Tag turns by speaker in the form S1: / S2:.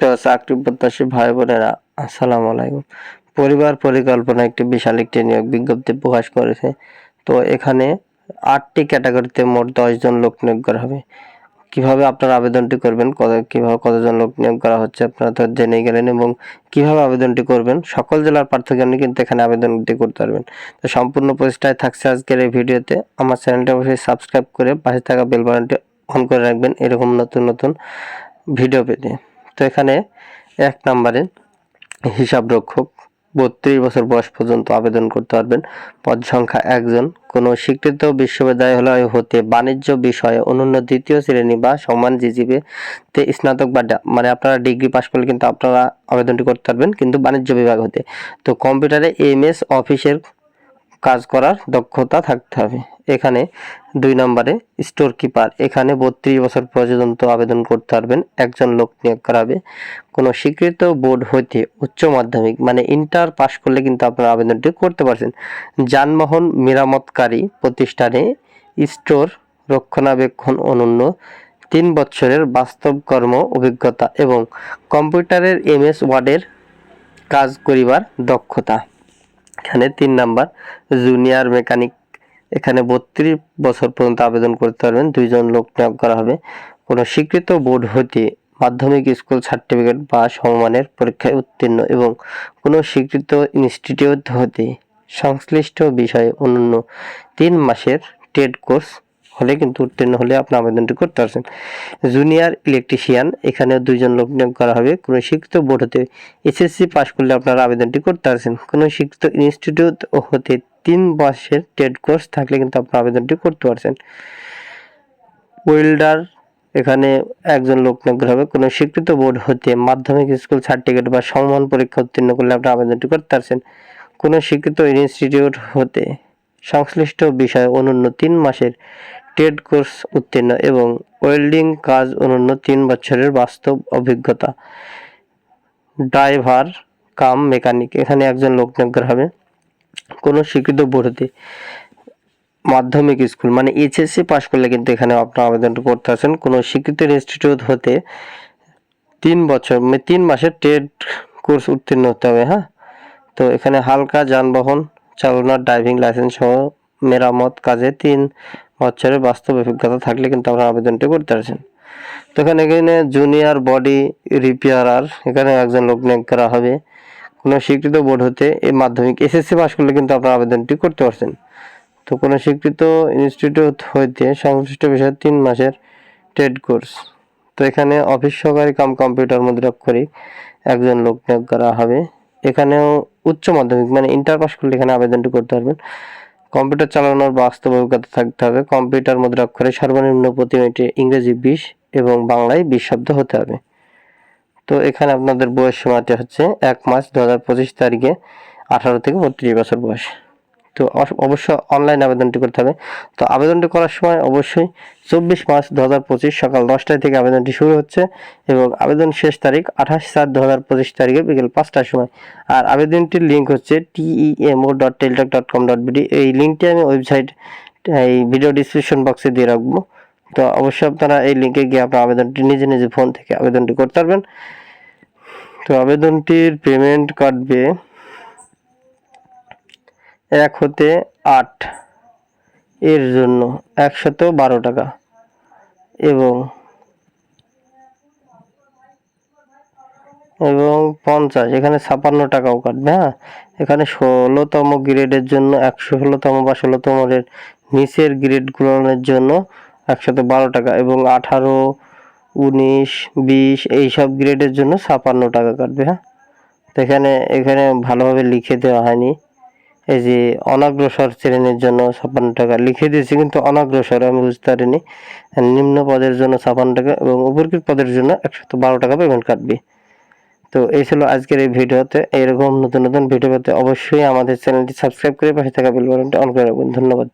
S1: তো চাকরি প্রত্যাশী ভাই বোনেরা, আসসালামু আলাইকুম। পরিবার পরিকল্পনা একটি বিশাল একটি নিয়োগ বিজ্ঞপ্তি প্রকাশ করেছে। তো এখানে আটটি ক্যাটাগরিতে মোট দশ জন লোক নিয়োগ করা হবে। কীভাবে আপনারা আবেদনটি করবেন, কত, কীভাবে কতজন লোক নিয়োগ করা হচ্ছে আপনারা তো জেনে গেলেন এবং কীভাবে আবেদনটি করবেন, সকল জেলার প্রার্থীগণই কিন্তু এখানে আবেদনটি করতে পারবেন। তো সম্পূর্ণ প্রচেষ্টায় থাকছে আজকের এই ভিডিওতে। আমার চ্যানেলটি অবশ্যই সাবস্ক্রাইব করে পাশে থাকা বেল অন করে রাখবেন, এরকম নতুন নতুন ভিডিও পেতে। তো এখানে এক নম্বরে হিসাব রক্ষক, বত্রিশ বছর বয়স পর্যন্ত আবেদন করতে পারবেন। পদ সংখ্যা একজন। কোনো স্বীকৃত বিশ্ববিদ্যালয় হতে বাণিজ্য বিষয়ে অনন্য দ্বিতীয় শ্রেণি বা সমান জিজিপে তে স্নাতক বা মানে আপনারা ডিগ্রি পাশ করলে কিন্তু আপনারা আবেদনটি করতে পারবেন, কিন্তু বাণিজ্য বিভাগ হতে। তো কম্পিউটারে এম এস অফিসের কাজ করার দক্ষতা থাকতে হবে। এখানে দুই নম্বরে স্টোর কিপার এখানে বত্রিশ বছর পর্যন্ত আবেদন করতে পারবেন, একজন লোক নিয়োগ করা হবে। কোনো স্বীকৃত বোর্ড হইতে উচ্চ মাধ্যমিক মানে ইন্টার পাস করলে কিন্তু আপনারা আবেদনটি করতে পারছেন। যানবাহন মেরামতকারী প্রতিষ্ঠানে স্টোর রক্ষণাবেক্ষণ অনন্য তিন বছরের বাস্তব কর্ম অভিজ্ঞতা এবং কম্পিউটারের এমএস ওয়ার্ডের কাজ করিবার দক্ষতা। এখানে তিন নাম্বার জুনিয়র মেকানিক এখানে বত্রিশ বছর পর্যন্ত আবেদন করতে পারবেন, দুইজন লোক নিয়োগ করা হবে। কোনো স্বীকৃত বোর্ড হতে মাধ্যমিক স্কুল সার্টিফিকেট বা সমমানের পরীক্ষায় উত্তীর্ণ এবং কোনো স্বীকৃত ইনস্টিটিউট হতে সংশ্লিষ্ট বিষয়ে অনন্য তিন মাসের টেড কোর্স হলে কিন্তু উত্তীর্ণ হলে আপনি আবেদনটি করতে পারছেন। জুনিয়র ইলেকট্রিশিয়ান, এখানে দুইজন লোক নিয়োগ করা হবে। কোনো শিক্ষিত বোর্ড হতে এসএসসি পাশ করলে আপনারা আবেদনটি করতে পারছেন। কোনো শিক্ষিত ইনস্টিটিউট হতে তিন মাসের টেড কোর্স থাকলে কিন্তু আপনারা আবেদনটি করতে পারছেন। ওয়েল্ডার, এখানে একজন লোক নিয়োগ হবে। কোনো স্বীকৃত বোর্ড হতে মাধ্যমিক স্কুল সার্টিফিকেট বা সমমান পরীক্ষা উত্তীর্ণ করলে আপনারা আবেদনটি করতে পারছেন। কোনো স্বীকৃত ইনস্টিটিউট হতে সংশ্লিষ্ট বিষয়ে অনন্য তিন মাসের টেড কোর্স উত্তীর্ণ এবং ওয়েল্ডিং কাজ অনন্য তিন বছরের বাস্তব অভিজ্ঞতা। ড্রাইভার, কাম মেকানিক, এখানে একজন লোক নিয়োগ হবে। কোনো স্বীকৃত হতে মাধ্যমিক স্কুল মানে এইচএসসি পাশ করলে কিন্তু এখানে আপনার আবেদনটা করতে আছেন। কোনো স্বীকৃত ইনস্টিটিউট হতে তিন বছর মানে তিন মাসের টেড কোর্স উত্তীর্ণ হতে হবে হ্যাঁ? তো এখানে হালকা যানবাহন চালনার ড্রাইভিং লাইসেন্স সহ মেরামত কাজে তিন বছরের বাস্তব অভিজ্ঞতা থাকলে কিন্তু আপনার আবেদনটি করতে পারছেন। তো এখানে এখানে জুনিয়র বডি রিপেয়ারার এখানে একজন লোক নিয়োগ করা হবে। কোনো স্বীকৃত বোর্ড হতে এই মাধ্যমিক এসএসসি পাস করলে কিন্তু আপনার আবেদনটি করতে পারছেন। তো কোনো স্বীকৃত ইনস্টিটিউট হইতে সংশ্লিষ্ট বিষয়ে তিন মাসের টেড কোর্স তো এখানে অফিস সহকারী কাম কম্পিউটার মুদ্রাক্ষরিক একজন লোক নিয়োগ করা হবে। এখানেও উচ্চ মাধ্যমিক মানে ইন্টার পাস করলে এখানে আবেদনটি করতে পারবেন। কম্পিউটার চালানোর বাস্তব অভিজ্ঞতা থাকতে হবে। কম্পিউটার মধ্যে মুদ্রাক্ষরে সর্বনিম্ন প্রতি মিনিটে ইংরেজি বিশ এবং বাংলায় বিশ শব্দ হতে হবে। তো এখানে আপনাদের বয়স সীমাটি হচ্ছে এক মার্চ দু হাজার পঁচিশ তারিখে আঠারো থেকে বত্রিশ বছর বয়স। তো অস- অবশ্য অনলাইন আবেদনটি করতে হবে। তো আবেদনটি করার সময় অবশ্যই চব্বিশ মার্চ দু হাজার পঁচিশ সকাল দশটায় থেকে আবেদনটি শুরু হচ্ছে এবং আবেদন শেষ তারিখ আঠাশ সাত দু হাজার পঁচিশ তারিখে বিকেল পাঁচটার সময়। আর আবেদনটির লিঙ্ক হচ্ছে TEMO dot Teletalk dot com dot BD এই লিঙ্কটি আমি ওয়েবসাইট এই ভিডিও ডিসক্রিপশন বক্সে দিয়ে রাখব। তো অবশ্যই আপনারা এই লিঙ্কে গিয়ে আপনার আবেদনটি নিজে নিজে ফোন থেকে আবেদনটি করতে পারবেন। তো আবেদনটির পেমেন্ট কাটবে এক হতে আট। এর জন্য একশত বারো টাকা। এবং এবং পঞ্চাশ, এখানে ছাপান্ন টাকাও কাটবে হ্যাঁ? এখানে ষোলোতম গ্রেডের জন্য একশো ষোলোতম বা ষোলোতম এর নিচের গ্রেডগুলোর জন্য একশত বারো টাকা এবং আঠারো, উনিশ, বিশ, এইসব গ্রেডের জন্য ছাপান্ন টাকা কাটবে হ্যাঁ? তো এখানে এখানে ভালোভাবে লিখে দেওয়া হয়নি। এই যে অনগ্রসর শ্রেণির জন্য ছাপান্ন টাকা লিখে দিয়েছি, কিন্তু অনগ্রসর আমি বুঝতে পারিনি। নিম্ন পদের জন্য ছাপান্ন টাকা এবং উপরকৃত পদের জন্য একশত বারো টাকা পেমেন্ট কাটবে। তো এই ছিল আজকের এই ভিডিওতে। এরকম নতুন নতুন ভিডিও পেতে অবশ্যই আমাদের চ্যানেলটি সাবস্ক্রাইব করে পাশে থাকা বেল বাটনটি অন করে রাখবেন। ধন্যবাদ।